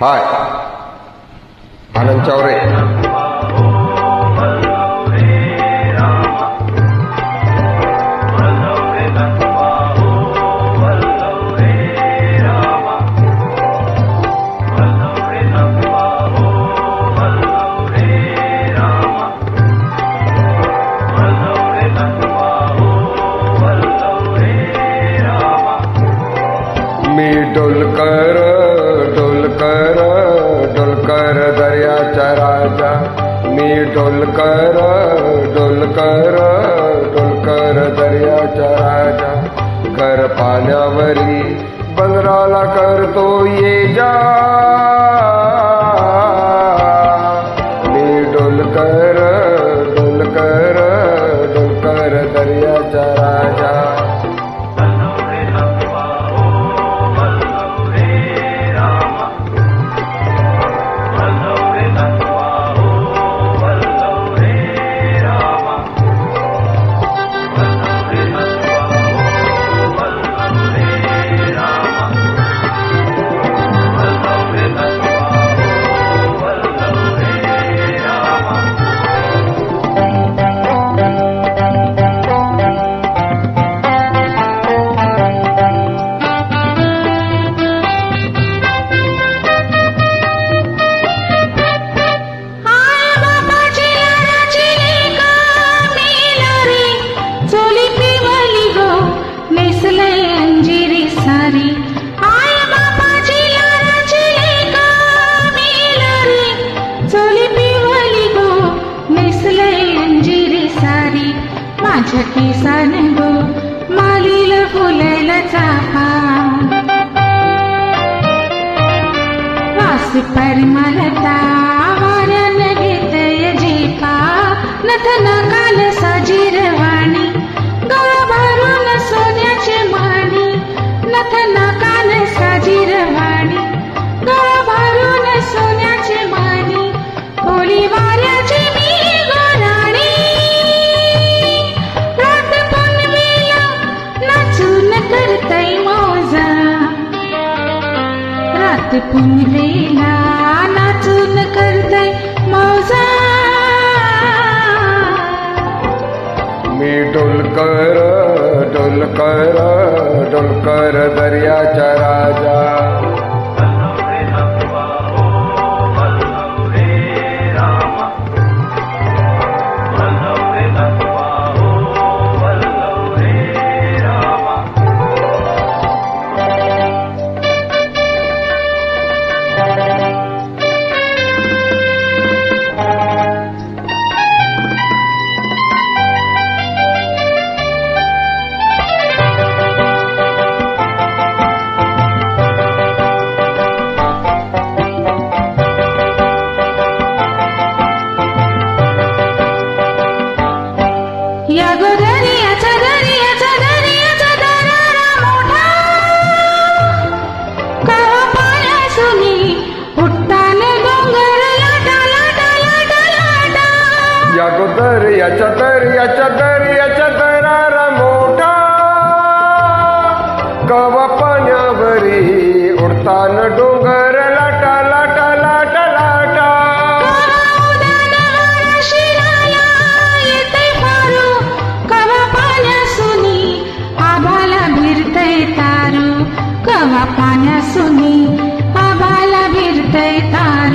हाय आनंद चौरे तो ये परिमलता वाऱ्यान घेतय झेपा नथन काल साजीरवाणी गळा भरून सोन्याचे माणी नथन काल साजीरवाणी गळा भरून सोन्याचे माणी कोळी वाऱ्याची मी गोराणी रात पुनवेला नाचून करतय मौजा. रात पुनवेला मी डोलकर डोलकर डोलकर दर्याच्या या गोदर याच्या दर्याच्या दर्याच्या दरारा मोठा. कवा पाण्यावरी उडतान डोंगर लाटा लाटा लाटा लाटा. शिराला येते सुनी कवा पाण्यासुनी आभाला भिरतय तारू. कवा पाण्यासुनी आभाला भिरतय तारू.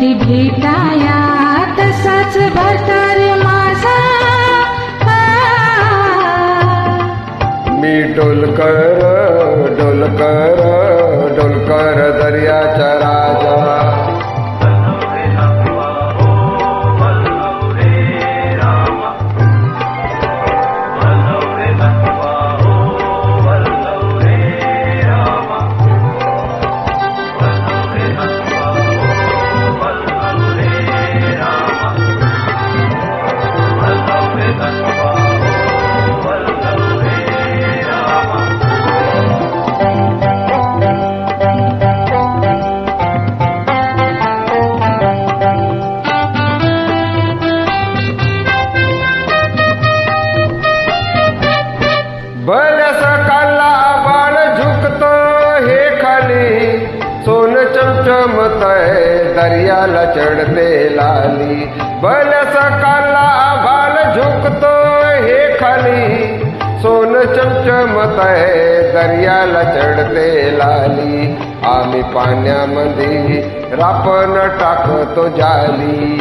इथे भेटाया तसाच भरतर माझा. मी डोलकर डोलकर. चमचमतय दर्याला चढते लाली. बल सकाला भाल झुकतो हे खाली. सोन चमचमतय दर्याला चढते लाली. आम्ही पाण्यामध्ये रापण टाकतो जाली.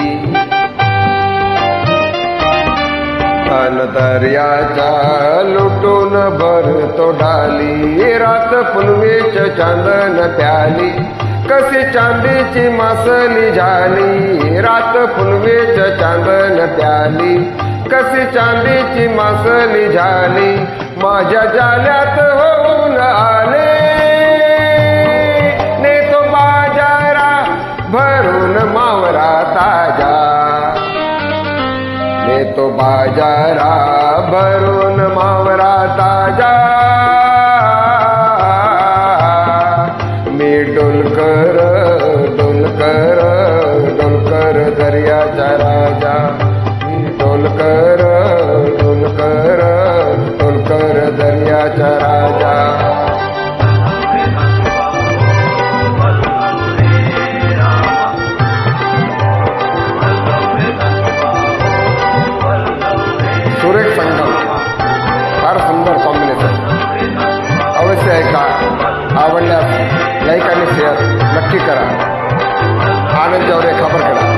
अन दर्याचा लुटून भरतो डाली. रात पुनवेच चांदन प्याली. कशी चांदीची मासली झाली? रात फुलवेच चांदन प्याली. कशी चांदीची मासली झाली? माझ्या जाल्यात होऊन आले. नेतो बाजारा भरून मावरा ताजा. नेतो बाजारा भरून मावरा ताजा. राजा राजा मी ढोलकर ढोलकर डोलकर दर्याचा राजा. सुरेख संगम फार सुंदर कॉम्बिनेशन. अवश्य ऐका आवडल्यास लाईक आणि शेअर नक्की करा. आनंद जावरे खबर करा.